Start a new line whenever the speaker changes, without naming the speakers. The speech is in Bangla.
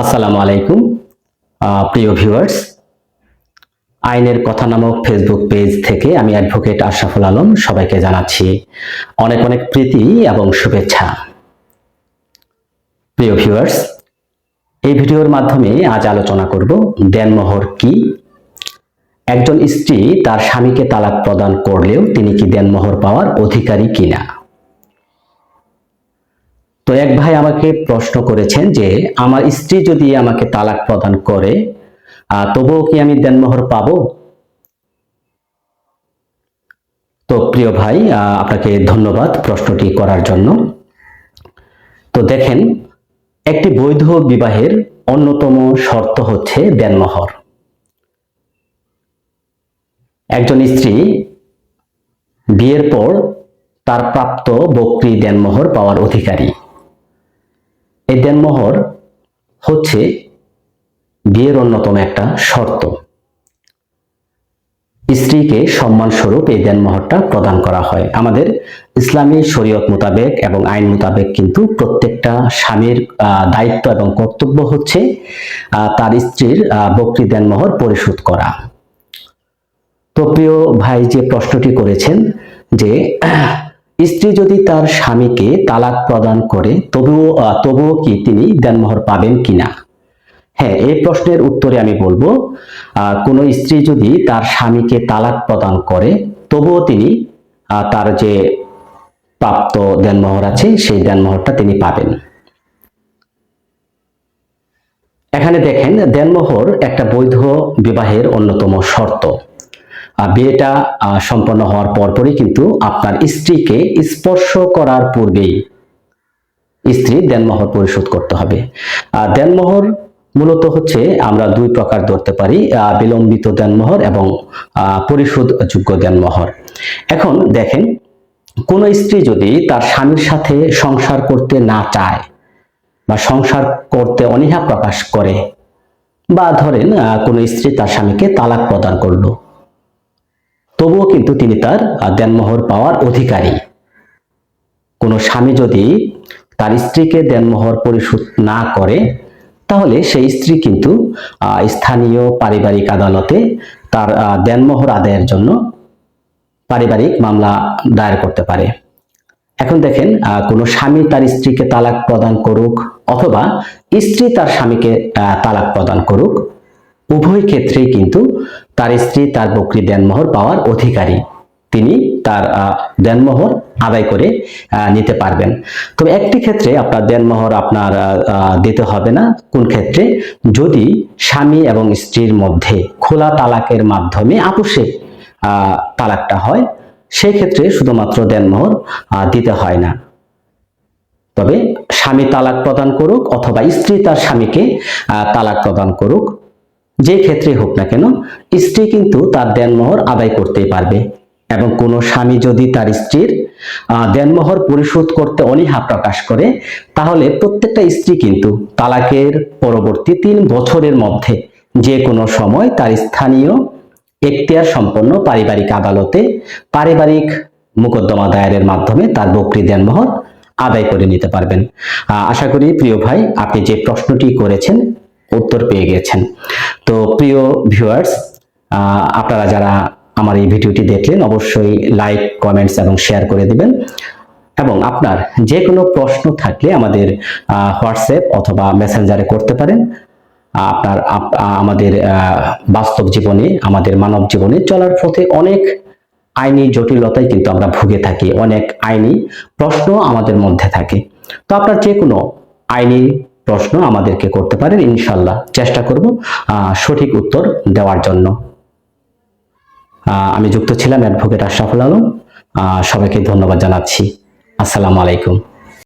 আসসালামু আলাইকুম। প্রিয় ভিউয়ার্স, আইনের কথা নামক ফেসবুক পেজ থেকে আমি অ্যাডভোকেট আশরাফুল আলম সবাইকে জানাচ্ছি অনেক অনেক প্রীতি এবং শুভেচ্ছা। প্রিয় ভিউয়ার্স, এই ভিডিওর মাধ্যমে আজ আলোচনা করব দেনমোহর কি? একজন স্ত্রী তার স্বামীকে তালাক প্রদান করলেও তিনি কি দেনমোহর পাওয়ার অধিকারী কিনা? তো এক ভাই আমাকে প্রশ্ন করেছেন যে, আমার স্ত্রী যদি আমাকে তালাক প্রদান করে তবুও কি আমি দেনমোহর পাবো? তো প্রিয় ভাই আপনাকে ধন্যবাদ প্রশ্নটি করার জন্য। তো দেখেন, একটি বৈধ বিবাহের অন্যতম শর্ত হচ্ছে দেনমোহর। একজন স্ত্রী বিয়ের পর তার প্রাপ্ত বকরি দেনমোহর পাওয়ার অধিকারী। এই দেনমোহর হচ্ছে বিয়ের অন্যতম একটা শর্ত। স্ত্রীকে সম্মান স্বরূপ এই দেনমোহরটা প্রদান করা হয়। আমাদের ইসলামী শরীয়ত মোতাবেক এবং আইন মোতাবেক কিন্তু প্রত্যেকটা স্বামীর দায়িত্ব এবং কর্তব্য হচ্ছে তার স্ত্রীর বকরি দেনমোহর পরিশোধ করা। তো প্রিয় ভাই যে প্রশ্নটি করেছেন যে স্ত্রী যদি তার স্বামীকে তালাক প্রদান করে, তবুও তবুও কি তিনি দেনমোহর পাবেন কিনা? হ্যাঁ এই প্রশ্নের উত্তরে আমি বলব কোনো স্ত্রী যদি তার স্বামীকে তালাক প্রদান করে, তবুও তিনি তার যে প্রাপ্ত দেনমোহর আছে, সেই দেনমোহরটা তিনি পাবেন। এখানে দেখেন দেনমোহর একটা বৈধ বিবাহের অন্যতম শর্ত। বিয়েটা সম্পন্ন হওয়ার পরপরই কিন্তু আপনার স্ত্রীকে স্পর্শ করার পূর্বেই স্ত্রী দেনমোহর পরিশোধ করতে হবে। আর দেনমোহর মূলত হচ্ছে আমরা দুই প্রকার ধরতে পারি বিলম্বিত দেনমোহর এবং পরিশোধযোগ্য দেনমোহর। এখন দেখেন, কোন স্ত্রী যদি তার স্বামীর সাথে সংসার করতে না চায় বা সংসার করতে অনীহা প্রকাশ করে বা ধরেন কোনো স্ত্রী তার স্বামীকে তালাক প্রদান করল তবুও কিন্তু তিনি তার দেনমোহর পাওয়ার অধিকারী। কোনো স্বামী যদি তার স্ত্রীকে দেনমোহর পরিশোধ না করে, তাহলে সেই স্ত্রী কিন্তু স্থানীয় পারিবারিক আদালতে তার দেনমোহর আদায়ের জন্য পারিবারিক মামলা দায়ের করতে পারে। এখন দেখেন কোনো স্বামী তার স্ত্রীকে তালাক প্রদান করুক অথবা স্ত্রী তার স্বামীকে তালাক প্রদান করুক উভয় ক্ষেত্রেই কিন্তু তার স্ত্রী তার বকরি দেনমোহর পাওয়ার অধিকারী। তিনি তার দেনমোহর আদায় করে নিতে পারবেন। তবে একটি ক্ষেত্রে আপনার দেনমোহর আপনার দিতে হবে না। কোন ক্ষেত্রে? যদি স্বামী এবং স্ত্রীর মধ্যে খোলা তালাকের মাধ্যমে আপোষে তালাকটা হয় সেই ক্ষেত্রে শুধুমাত্র দেনমোহর দিতে হয় না। তবে স্বামী তালাক প্রদান করুক অথবা স্ত্রী তার স্বামীকে তালাক প্রদান করুক যে ক্ষেত্রে হোক না কেন, স্ত্রী কিন্তু তার দেনমোহর আদায় করতেই পারবে। এবং কোনো স্বামী যদি তার স্ত্রীর দেনমোহর পরিশোধ করতে অনীহা প্রকাশ করে, তাহলে প্রত্যেকটা স্ত্রী কিন্তু তালাকের পরবর্তী তিন বছরের মধ্যে যে কোনো সময় তার স্থানীয় এখতিয়ার সম্পন্ন পারিবারিক আদালতে পারিবারিক মোকদ্দমা দায়েরের মাধ্যমে তার বকরি দেনমোহর আদায় করে নিতে পারবেন। আশা করি প্রিয় ভাই, আপনি যে প্রশ্নটি করেছেন উত্তর পেয়ে গেছেন। তো প্রিয় ভিউয়ার্স আপনারা যারা আমার এই ভিডিওটি দেখলেন, অবশ্যই লাইক কমেন্টস এবং শেয়ার করে দিবেন। এবং আপনার যে কোনো প্রশ্ন থাকলে আমাদের হোয়াটসঅ্যাপ অথবা মেসেঞ্জারে করতে পারেন। আপনার আমাদের বাস্তব জীবনে, আমাদের মানব জীবনে চলার পথে অনেক আইনি জটিলতায় কিন্তু আমরা ভুগে থাকি। অনেক আইনি প্রশ্ন আমাদের মধ্যে থাকে। তো আপনার যে কোনো আইনি প্রশ্ন আমাদেরকে করতে পারেন, ইনশাল্লাহ চেষ্টা করব সঠিক উত্তর দেওয়ার জন্য। আমি যুক্ত ছিলাম অ্যাডভোকেট আশরাফুল আলম। সবাইকে ধন্যবাদ জানাচ্ছি। আসসালামু আলাইকুম।